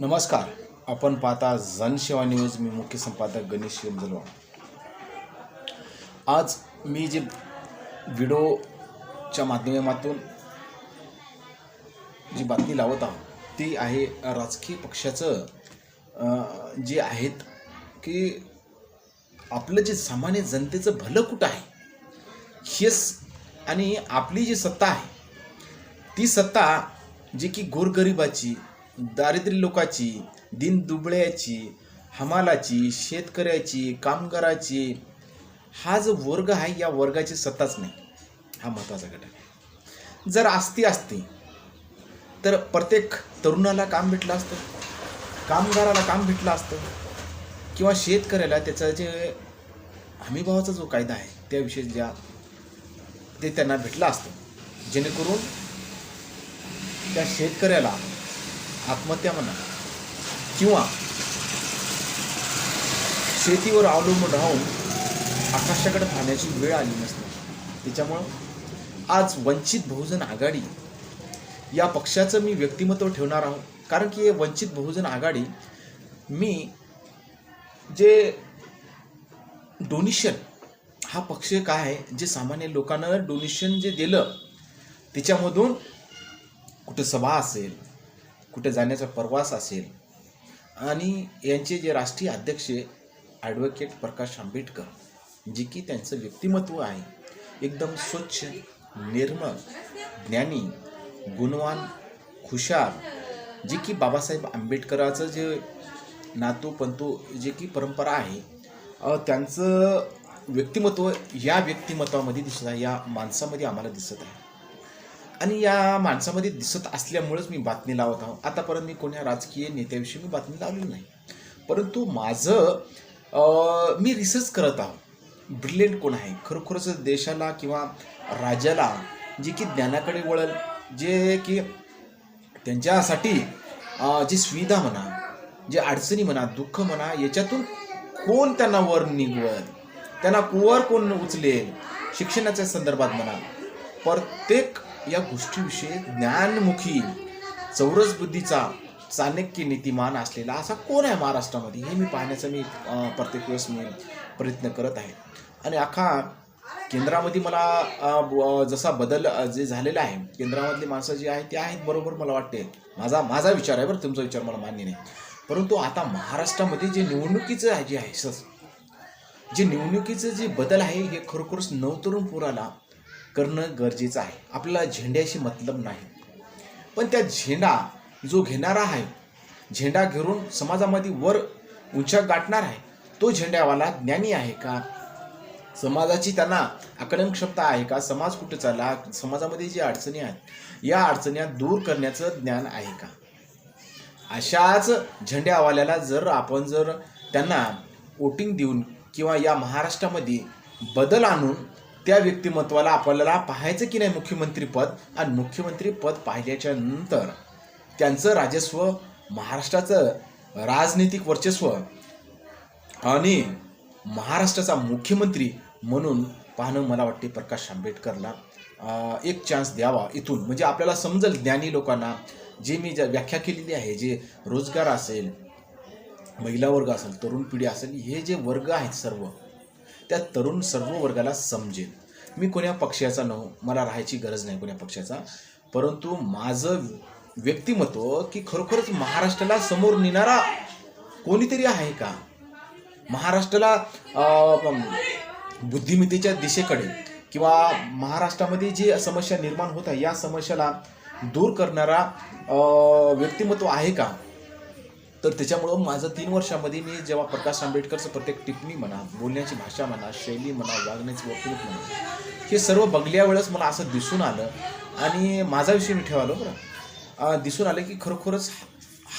नमस्कार. आपण पाहता जनसेवा न्यूज. मी मुख्य संपादक गणेश शिवजलवा आज मी जे व्हिडिओच्या माध्यमातून जी बातमी लावत आहोत ती आहे राजकीय पक्षाचं जे आहेत की आपलं जे सामान्य जनतेचं भलं कुठं आहे? हेच आणि आपली जी सत्ता आहे ती सत्ता जी की गोरगरिबाची दारिद्र्य लोकाची दिन दुबळ्याची हमालाची शेतकऱ्याची कामगाराची हा जो वर्ग आहे या वर्गाची सत्ताच नाही. हा महत्त्वाचा घटक आहे. जर असती असती तर प्रत्येक तरुणाला काम भेटलं असतं कामगाराला काम भेटलं असतं किंवा शेतकऱ्याला त्याचा जे हमीभावाचा जो कायदा आहे त्याविषयी ज्या ते त्यांना भेटलं असतं. जेणेकरून त्या शेतकऱ्याला आत्महत्या म्हणा किंवा शेतीवर अवलंबून राहून आकाशाकडे पाहण्याची वेळ आली नसते. त्याच्यामुळं आज वंचित बहुजन आघाडी या पक्षाचं मी व्यक्तिमत्व ठेवणार आहोत कारण की हे वंचित बहुजन आघाडी मी जे डोनेशन हा पक्ष काय आहे जे सामान्य लोकांना डोनेशन जे दिलं त्याच्यामधून कुठं सभा असेल कुठे जाण्याचा प्रवास असेल. आणि यांचे जे राष्ट्रीय अध्यक्ष ॲडव्होकेट प्रकाश आंबेडकर जे की त्यांचं व्यक्तिमत्व आहे. एकदम स्वच्छ निर्मळ ज्ञानी गुणवान हुशार जे की बाबासाहेब आंबेडकराचं जे नातू पंतू जे की परंपरा आहे त्यांचं व्यक्तिमत्व या व्यक्तिमत्वामध्ये दिसत आहे या माणसामध्ये आम्हाला दिसत आहे. आणि या माणसामध्ये दिसत असल्यामुळेच मी बातमी लावत आहो. आतापर्यंत मी कोण्या राजकीय नेत्याविषयी मी बातमी लावली नाही. परंतु माझं मी रिसर्च करत आहो. ब्रिलियंट कोण आहे? खरोखरच देशाला किंवा राज्याला जे की ज्ञानाकडे वळल जे की त्यांच्यासाठी जी सुविधा म्हणा जे अडचणी म्हणा दुःख म्हणा याच्यातून कोण त्यांना वर निघवल? त्यांना कुवर कोण उचलेल? शिक्षणाच्या संदर्भात म्हणा. प्रत्येक या गोष्टीविषयी ज्ञानमुखी चौरस बुद्धीचा चाणक्य नीतिमान असलेला असा कोण आहे महाराष्ट्रामध्ये? हे मी पाहण्याचा मी प्रत्येक वेळेस मी प्रयत्न करत आहे. आणि अख्खा केंद्रामध्ये मला जसा बदल जे झालेला आहे केंद्रामधली माणसं जी आहेत ती आहेत बरोबर मला वाटते माझा माझा विचार आहे बरं तुमचा विचार मला मान्य नाही. परंतु आता महाराष्ट्रामध्ये जे निवडणुकीचं आहे जे आहे सर जे निवडणुकीचं जे बदल आहे हे खरोखरच नवतरुण पुराला करणं गरजेचं आहे. आपल्याला झेंड्याशी मतलब नाही. पण त्या झेंडा जो घेणारा आहे झेंडा घेऊन समाजामध्ये वर उंचा गाठणार आहे तो झेंड्यावाला ज्ञानी आहे का? समाजाची त्यांना आकलन क्षमता आहे का? समाज कुठे चालला? समाजामध्ये जी अडचणी आहेत या अडचण्या दूर करण्याचं ज्ञान आहे का? अशाच झेंड्यावाल्याला जर आपण जर त्यांना वोटिंग देऊन किंवा या महाराष्ट्रामध्ये बदल आणून त्या व्यक्तिमत्वाला आपल्याला पाहायचं की नाही मुख्यमंत्रीपद आणि मुख्यमंत्रीपद पाहिल्याच्या नंतर त्यांचं राजस्व महाराष्ट्राचं राजनैतिक वर्चस्व आणि महाराष्ट्राचा मुख्यमंत्री म्हणून पाहणं मला वाटते प्रकाश आंबेडकरला एक चान्स द्यावा इथून. म्हणजे आपल्याला समजेल ज्ञानी लोकांना जे मी ज्या व्याख्या केलेली आहे जे रोजगार असेल महिला वर्ग असेल तरुण पिढी असेल हे जे वर्ग आहेत सर्व त्या तरुण सर्व वर्गाला समजेल मी कोण्या पक्षाचा नव मला राहायची गरज नाही कोण्या पक्षाचा. परंतु माझं व्यक्तिमत्व की खरोखरच महाराष्ट्राला समोर नेणारा कोणीतरी आहे का? महाराष्ट्राला बुद्धिमत्तेच्या दिशेकडे किंवा महाराष्ट्रामध्ये जी समस्या निर्माण होत आहे या समस्याला दूर करणारा व्यक्तिमत्व आहे का? तर त्याच्यामुळं माझं तीन वर्षामध्ये मी जेव्हा प्रकाश आंबेडकरचं प्रत्येक टिप्पणी म्हणा बोलण्याची भाषा म्हणा शैली म्हणा वागण्याची वर्तणूक म्हणा हे सर्व बघल्या वेळेस मला असं दिसून आलं आणि माझा विषय मी ठेवालो बरं. दिसून आलं की खरोखरच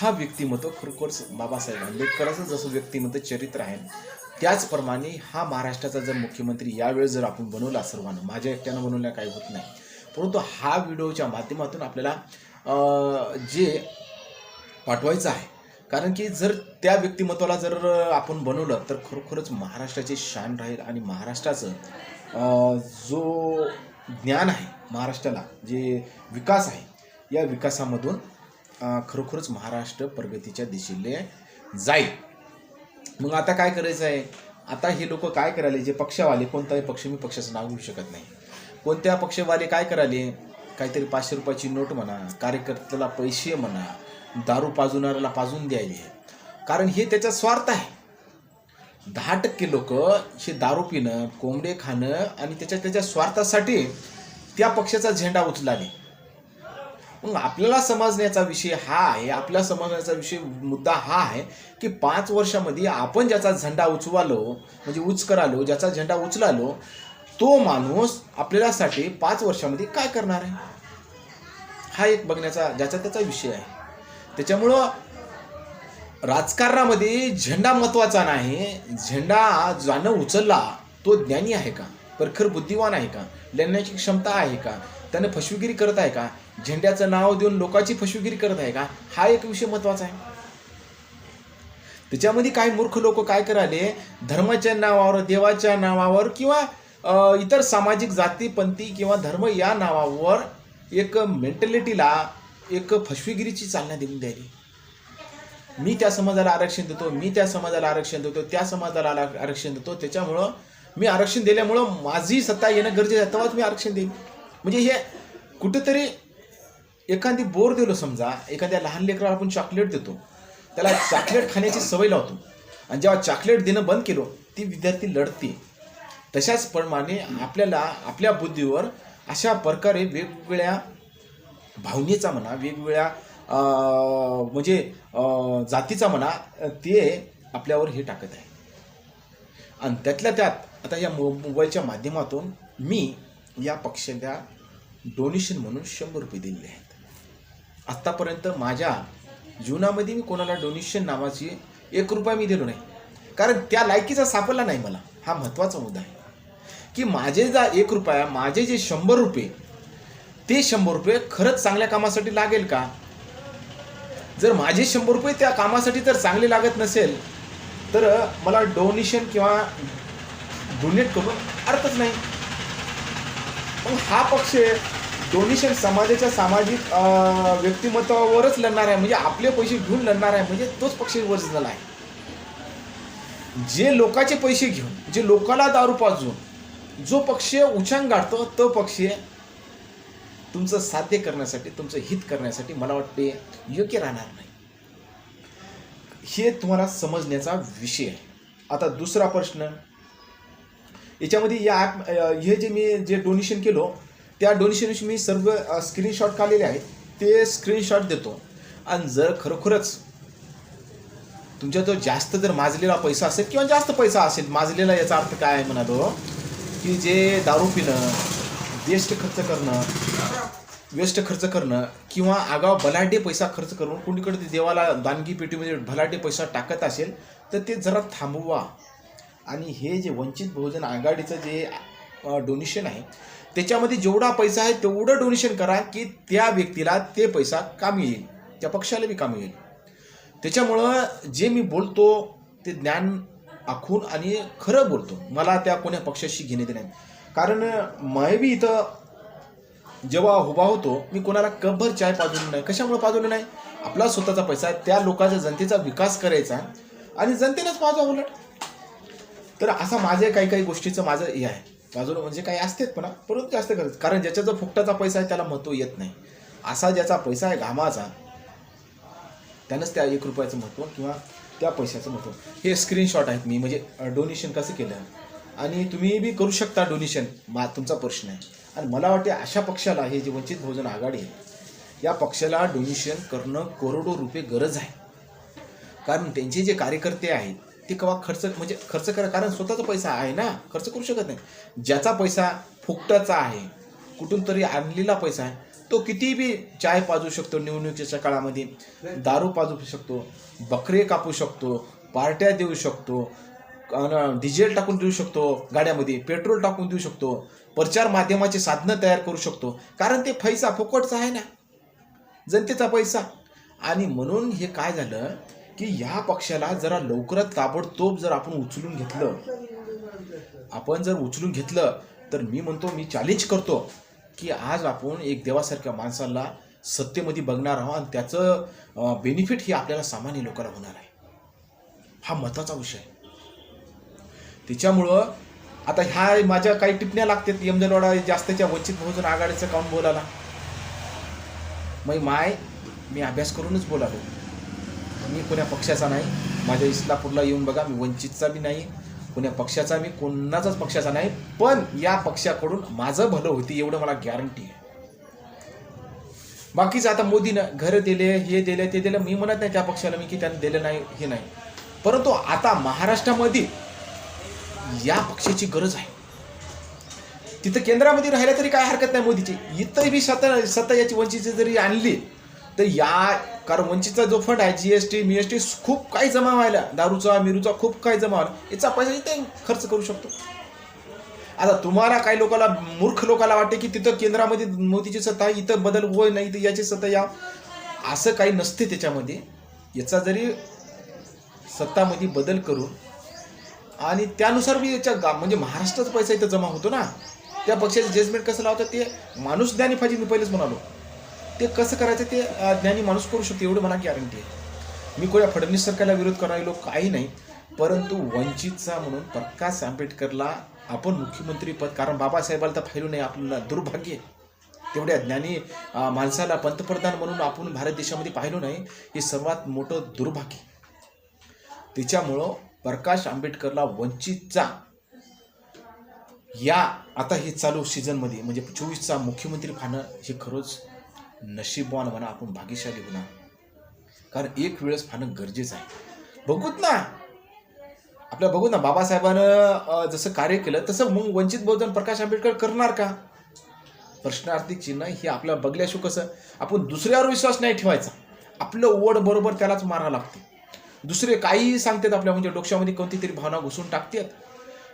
हा व्यक्तिमत्व खरोखरच बाबासाहेब आंबेडकराचं जसं व्यक्तिमत्व चरित्र आहे त्याचप्रमाणे हा महाराष्ट्राचा जर मुख्यमंत्री यावेळेस जर आपण बनवला सर्वांना माझ्या एकट्यानं बनवल्या काही होत नाही. परंतु हा व्हिडिओच्या माध्यमातून आपल्याला जे पाठवायचं आहे कारण की जर त्या व्यक्तिमत्वाला जर आपण बनवलं तर खरोखरच महाराष्ट्राची शान राहील आणि महाराष्ट्राचं जो ज्ञान आहे महाराष्ट्राला जे विकास आहे या विकासामधून खरोखरच महाराष्ट्र प्रगतीच्या दिशेने जाईल. मग आता काय करायचं आहे? आता हे लोक काय करायले? जे पक्षवाले कोणताही पक्ष मी पक्षाचं नाव घेऊ शकत नाही. कोणत्या पक्षवाले काय करायले? काहीतरी पाचशे रुपयाची नोट म्हणा कार्यकर्त्याला पैसे म्हणा दारू पाजवणाऱ्याला पाजून द्यायले कारण हे त्याचा स्वार्थ आहे. दहा टक्के लोक हे दारू पिणं कोंबडे खाणं आणि त्याच्या त्याच्या स्वार्थासाठी त्या पक्षाचा झेंडा उचलाने मग आपल्याला समजण्याचा विषय हा आहे आपल्याला समजण्याचा विषय मुद्दा हा आहे की पाच वर्षामध्ये आपण ज्याचा झेंडा उचवालो म्हणजे उचकर आलो ज्याचा झेंडा उचलालो तो माणूस आपल्यासाठी पाच वर्षामध्ये काय करणार आहे? हा एक बघण्याचा ज्याचा त्याचा विषय आहे. त्याच्यामुळं राजकारणामध्ये झेंडा महत्त्वाचा नाही. झेंडा ज्यानं उचलला तो ज्ञानी आहे का? परखर बुद्धिवान आहे का? लढण्याची क्षमता आहे का? त्याने फसवेगिरी करत आहे का? झेंड्याचं नाव देऊन लोकांची फसवेगिरी करत आहे का? हा एक विषय महत्त्वाचा आहे. त्याच्यामध्ये काही मूर्ख लोक काय कराले धर्माच्या नावावर देवाच्या नावावर किंवा इतर सामाजिक जातीपंथी किंवा धर्म या नावावर एक मेंटॅलिटीला एक फसवेगिरीची चालना देऊन द्यायली. मी त्या समाजाला आरक्षण देतो मी त्या समाजाला आरक्षण देतो त्या समाजाला आरक्षण देतो. त्याच्यामुळं मी आरक्षण दिल्यामुळं माझी सत्ता येणं गरजेचं आहे. तेव्हाच मी आरक्षण देईन. म्हणजे हे कुठेतरी एखादी बोर दिलो समजा एखाद्या लहान लेकराला आपण चॉकलेट देतो. त्याला चॉकलेट खाण्याची सवय लावतो. आणि जेव्हा चॉकलेट देणं बंद केलो ती विद्यार्थी लढते. तशाच प्रमाणे आपल्याला आपल्या बुद्धीवर अशा प्रकारे वेगवेगळ्या भावनेचा म्हणा वेगवेगळ्या म्हणजे जातीचा म्हणा ते आपल्यावर हे टाकत आहे. आणि त्यातल्या त्यात आता या मो मोबाईलच्या माध्यमातून मी या पक्षाला डोनेशन म्हणून शंभर रुपये दिलेले आहेत. आत्तापर्यंत माझ्या जीवनामध्ये मी कोणाला डोनेशन नावाची एक रुपया मी दिलो नाही. कारण त्या लायकीचा सापडला नाही मला. हा महत्त्वाचा मुद्दा आहे. की माझे जा एक रुपया माझे जे शंभर रुपये ते शंभर रुपये खरंच चांगल्या कामासाठी लागेल का? जर माझे शंभर रुपये त्या कामासाठी जर चांगले लागत नसेल तर मला डोनेशन किंवा डोनेट करून अर्थच नाही. मग हा पक्ष डोनेशन समाजाच्या सामाजिक व्यक्तिमत्वावरच लढणार आहे म्हणजे आपले पैसे घेऊन लढणार आहे म्हणजे तोच पक्ष झाला आहे. जे लोकांचे पैसे घेऊन जे लोकाला दारू पाजून जो पक्ष उछांग गाठतो तो पक्ष तुमचं साध्य करण्यासाठी तुमचं हित करण्यासाठी मला वाटते योग्य राहणार नाही. हे तुम्हाला समजण्याचा विषय आहे. आता दुसरा प्रश्न याच्यामध्ये या ॲप हे जे मी जे डोनेशन केलो त्या डोनेशनविषयी मी सर्व स्क्रीनशॉट काढलेले आहेत. ते स्क्रीनशॉट देतो. आणि जर खरोखरच तुमच्या जो जास्त जर माजलेला पैसा असेल किंवा जास्त पैसा असेल माजलेला याचा अर्थ काय आहे म्हणा तो की जे दारू पिणं वेस्ट खर्च करणं वेस्ट खर्च करणं किंवा आगाव भलाटे पैसा खर्च करून कोणीकडे ते देवाला दानगी पेटीमध्ये भलाटे पैसा टाकत असेल तर ते जरा थांबवा. आणि हे जे वंचित बहुजन आघाडीचं जे डोनेशन आहे त्याच्यामध्ये जेवढा पैसा आहे तेवढं डोनेशन करा की त्या व्यक्तीला ते पैसा कामी येईल. त्या पक्षाला बी कामी येईल. त्याच्यामुळं जे मी बोलतो ते ज्ञान आखून आणि खरं बोलतो. मला त्या कोण्या पक्षाशी घेणे देण्यात कारण मायबी इथं जेव्हा उभा होतो मी कोणाला कपभर चाय पाजवली नाही. कशामुळे पाजवलं नाही? आपला स्वतःचा पैसा आहे त्या लोकांचा जनतेचा विकास करायचा आणि जनतेनंच पाजवा उलट. तर असा माझे काही काही गोष्टीचं माझं हे आहे. बाजूला म्हणजे काही असतेच पण परंतु जास्त करत कारण ज्याचा जो फुकटाचा पैसा आहे त्याला महत्त्व येत नाही. असा ज्याचा पैसा आहे घामाचा त्यानंच त्या एक रुपयाचं महत्त्व किंवा त्या पैशाचं महत्त्व. हे स्क्रीनशॉट आहेत मी म्हणजे डोनेशन कसं केलं? आणि तुम्ही बी करू शकता डोनेशन मा तुमचा प्रश्न आहे. आणि मला वाटते अशा पक्षाला हे जे वंचित बहुजन आघाडी आहे या पक्षाला डोनेशन करणं करोडो रुपये गरज आहे. कारण त्यांचे जे कार्यकर्ते आहेत ते केव्हा खर्च म्हणजे खर्च करा कारण स्वतःचा पैसा आहे ना खर्च करू शकत नाही. ज्याचा पैसा फुकटाचा आहे कुठून तरी आणलेला पैसा आहे तो किती बी चाय पाजू शकतो निवडणुकीच्या काळामध्ये दारू पाजू शकतो बकरे कापू शकतो पार्ट्या देऊ शकतो डिझेल टाकून देऊ शकतो गाड्यामध्ये पेट्रोल टाकून देऊ शकतो प्रचार माध्यमाचे साधनं तयार करू शकतो. कारण ते पैसा फुकटचा आहे ना जनतेचा पैसा. आणि म्हणून हे काय झालं की ह्या पक्षाला जरा लवकरात ताबडतोब जर आपण उचलून घेतलं आपण जर उचलून घेतलं तर मी म्हणतो मी चॅलेंज करतो की आज आपण एक देवासारख्या माणसाला सत्तेमध्ये बघणार आहोत आणि त्याचं बेनिफिट हे आपल्याला सामान्य लोकांना होणार आहे. हा महत्त्वाचा विषय आहे. त्याच्यामुळं आता ह्या माझ्या काही टिपण्या लागतात यमजनवाडा जास्तच्या वंचित बहुजन आघाडीचं काउन बोलायला? मग माय मी अभ्यास करूनच बोलालो मी कोण्या पक्षाचा नाही माझ्या इस्लापूरला येऊन बघा मी वंचितचा बी नाही कोण्या पक्षाचा मी कोणाचाच पक्षाचा नाही पण या पक्षाकडून माझं भलं होती एवढं मला गॅरंटी आहे. बाकीचं आता मोदीनं घरं दिले हे दिले ते दिलं मी म्हणत नाही त्या पक्षाला मी की त्यांनी दिलं नाही हे नाही. परंतु आता महाराष्ट्रामध्ये या पक्षाची गरज आहे. तिथं केंद्रामध्ये राहिल्या तरी काय हरकत नाही मोदीची. इथं बी सत्ता सत्ता याची वंचितची जरी आणली तर या कारण वंचितचा जो फंड आहे जी एस टी मी एस टी खूप काही जमा व्हायला. दारूचा मिरूचा खूप काही जमा व्हायला. याचा पैसा इथे खर्च करू शकतो. आता तुम्हाला काही लोकांना मूर्ख लोकांना वाटते की तिथं केंद्रामध्ये मोदीची सत्ता आहे, इथं बदल होय नाही तर याची सत्ता या. असं काही नसते त्याच्यामध्ये. याचा जरी सत्तामध्ये बदल करून आणि त्यानुसार मी याच्या गा म्हणजे महाराष्ट्राचा पैसा इथं जमा होतो ना. त्या पक्षाचे जजमेंट कसं लावतं ते? माणूस ज्ञानी पाहिजे मी पहिलेच म्हणालो. ते कसं करायचं ते? ज्ञानी माणूस करू शकतो एवढं मला गॅरंटी आहे. मी कोणा फडणवीस सरकारला विरोध करायलो काही नाही. परंतु वंचितचा म्हणून प्रकाश आंबेडकरला आपण मुख्यमंत्री पद कारण बाबासाहेबाला तर फायलो नाही आपल्याला दुर्भाग्य आहे. तेवढ्या ज्ञानी माणसाला पंतप्रधान म्हणून आपण भारत देशामध्ये पाहिलो नाही हे सर्वात मोठं दुर्भाग्य त्याच्यामुळं प्रकाश आंबेडकरला वंचितचा या आता हे चालू सीझनमध्ये म्हणजे चोवीसचा मुख्यमंत्री खाणं हे खरंच नशीबवान म्हणा आपण भाग्यशाली होणार. कारण एक वेळेस फाणं गरजेचं आहे. बघूत ना. आपल्या बघू ना बाबासाहेबानं जसं कार्य केलं तसं मग वंचित बहुजन प्रकाश आंबेडकर करणार का? प्रश्नार्थी चिन्ह हे आपल्या बघल्याशिवाय कसं? आपण दुसऱ्यावर विश्वास नाही ठेवायचा. आपलं ओढ बरोबर त्यालाच मारा लागते. दुसरे काहीही सांगतात आपल्या म्हणजे डोक्यामध्ये कोणती तरी भावना घुसून टाकतात.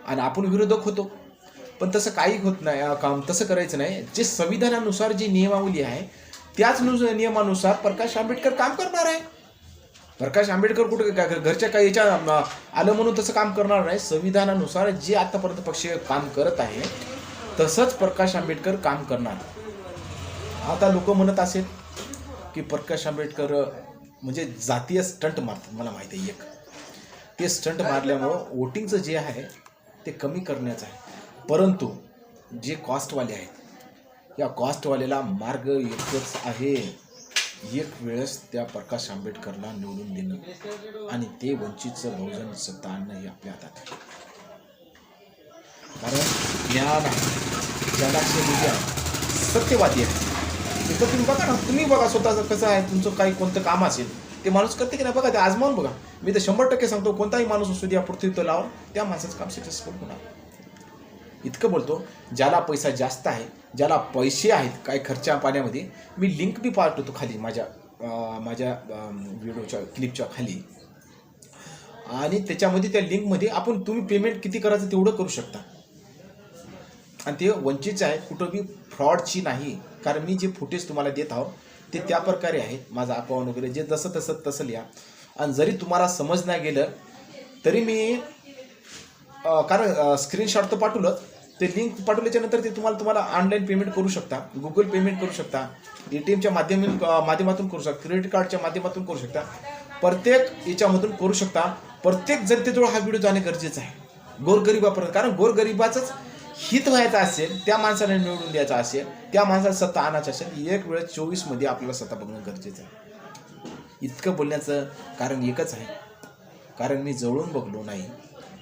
आणि आपण विरोधक होतो. पण तसं काही होत नाही काम तसं करायचं नाही. जे संविधानानुसार जी नियमावली आहे त्याच नियमानुसार प्रकाश आंबेडकर काम करणार आहे. प्रकाश आंबेडकर कुठे काय घरच्या काही याच्या आलं म्हणून तसं काम करणार नाही. संविधानानुसार जे आतापर्यंत पक्ष काम करत आहे तसंच प्रकाश आंबेडकर काम करणार. आता लोक म्हणत असेल की प्रकाश आंबेडकर म्हणजे जातीय स्टंट मारतात मला माहिती आहे एक. ते स्टंट मारल्यामुळं वोटिंगचं जे आहे ते कमी करण्याचं आहे. परंतु जे कॉस्टवाले आहेत या कॉस्टवाल्याला मार्ग एकच आहे. एक वेळेस त्या प्रकाश आंबेडकरला निवडून देणं. आणि ते वंचितचं बहुजन सत्ता आणणं हे आपल्या हातात आहे. कारण ज्ञान आहे ज्याला सत्यवादी आहे. तर तुम्ही बघा ना तुम्ही बघा स्वतःचं कसं आहे तुमचं काही कोणतं काम असेल ते माणूस करते की नाही? बघा ते आजमावून बघा. मी तर शंभर टक्के सांगतो कोणताही माणूस असू द्या पृथ्वी लावून त्या माणसाचं काम सक्सेसफुल होणार. इतकं बोलतो ज्याला पैसा जास्त आहे ज्याला पैसे आहेत काही खर्चा पाण्यामध्ये मी लिंक बी पाठवतो खाली माझ्या माझ्या व्हिडिओच्या क्लिपच्या खाली. आणि त्याच्यामध्ये त्या लिंकमध्ये आपण तुम्ही पेमेंट किती करायचं तेवढं करू शकता. आणि ते वंचितचं आहे कुठं बी फ्रॉडची नाही. कारण मी जे फुटेज तुम्हाला देत आहो ते त्या प्रकारे आहेत माझा अकाउंट वगैरे. जे जसं तसं तसं लिहा. आणि जरी तुम्हाला समज नाही गेलं तरी मी कारण स्क्रीनशॉट तर पाठवलं ते लिंक पाठवल्याच्यानंतर ते तुम्हाला तुम्हाला ऑनलाईन पेमेंट करू शकता. गुगल पेमेंट करू शकता. ए टी एमच्या माध्यम माध्यमातून करू शकता. क्रेडिट कार्डच्या माध्यमातून करू शकता. प्रत्येक याच्यामधून करू शकता. प्रत्येक जनतेजवळ हा व्हिडिओ जाणे गरजेचं आहे. गोरगरिबापर्यंत. कारण गोरगरिबाचंच हित व्हायचं असेल त्या माणसाला निवडून द्यायचं असेल त्या माणसाला सत्ता आणायचं असेल एक वेळ चोवीसमध्ये आपल्याला सत्ता बघणं गरजेचं आहे. इतकं बोलण्याचं कारण एकच आहे. कारण मी जवळून बघलो नाही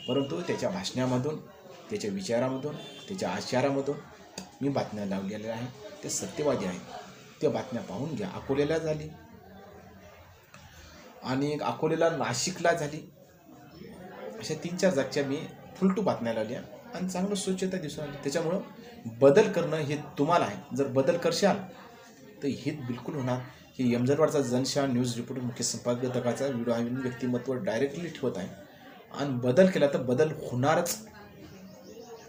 परंतु त्याच्या भाषणामधून त्याच्या विचारामधून त्याच्या आचारामधून मी बातम्या लावलेल्या आहेत. ते सत्यवादी आहे त्या बातम्या पाहून घ्या. अकोल्याला झाली. आणि एक अकोल्याला नाशिकला झाली. अशा तीन चार जागच्या मी फुलटू बातम्या लावल्या. आणि चांगलं स्वच्छता दिसून आली त्याच्यामुळं बदल करणं हे तुम्हाला आहे. जर बदल करशाल तर हे बिलकुल होणार. हे यमजनवाडचा जनशा न्यूज रिपोर्टर मुख्य संपादकाचा व्हिडिओ व्यक्तिमत्व डायरेक्टली ठेवत आहे. आणि बदल केला तर बदल होणारच.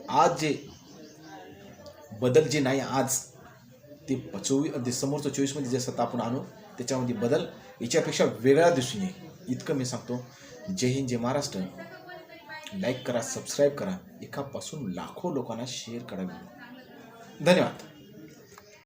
आज जे बदल जे नाही आज ते चोवीस ते समोरचं चोवीसमध्ये जे सत्ता आपण आणू त्याच्यामध्ये बदल याच्यापेक्षा वेगळा दिसून येईल. इतकं मी सांगतो. जय हिंद जय महाराष्ट्र. लाईक करा सबस्क्राईब करा. एकापासून लाखो लोकांना शेअर करा धन्यवाद.